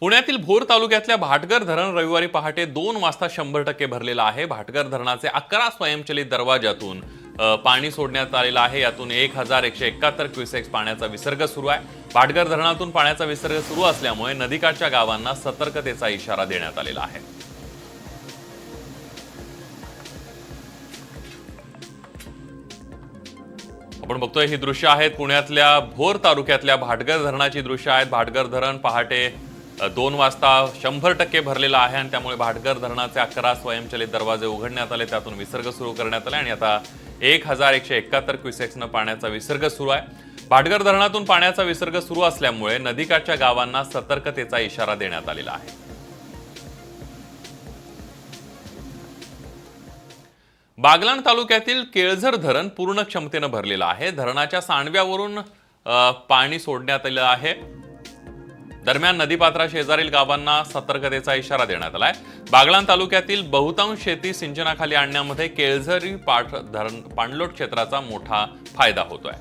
पुण्यातील भोर तालुक्यातल्या भाटगर धरण रविवारी पहाटे दोन वाजता शंभर टक्के भरलेलं आहे. भाटगर धरणाचे अकरा स्वयंचलित दरवाजातून पाणी सोडण्यात आलेलं आहे. यातून एक हजार एकशे एकाहत्तर क्युसेक्स पाण्याचा विसर्ग सुरू आहे. भाटगर धरणातून पाण्याचा विसर्ग सुरू असल्यामुळे नदीकाठच्या गावांना सतर्कतेचा इशारा देण्यात आलेला आहे. आपण बघतोय ही दृश्य आहेत पुण्यातल्या भोर तालुक्यातल्या भाटगर धरणाची दृश्य आहेत. भाटगर धरण पहाटे दोन वाजता शंभर टक्के भरलेला आहे आणि त्यामुळे भाटघर धरणाचे अकरा स्वयंचलित दरवाजे उघडण्यात आले. त्यातून विसर्ग सुरू करण्यात आला आणि आता एक हजार एकशे एकाहत्तर क्युसेक्सनं पाण्याचा विसर्ग सुरू आहे. भाटघर धरणातून पाण्याचा विसर्ग सुरू असल्यामुळे नदीकाठच्या गावांना सतर्कतेचा इशारा देण्यात आलेला आहे. बागलाण तालुक्यातील केळझर धरण पूर्ण क्षमतेनं भरलेलं आहे. धरणाच्या सांडव्यावरून पाणी सोडण्यात आलं आहे. दरम्यान नदीपात्रा शेजारील गावांना सतर्कतेचा इशारा देण्यात आलाय. बागलाण तालुक्यातील बहुतांश शेती सिंचनाखाली आणण्यामध्ये केळझरी पाठ धरण पाणलोट क्षेत्राचा मोठा फायदा होतोय.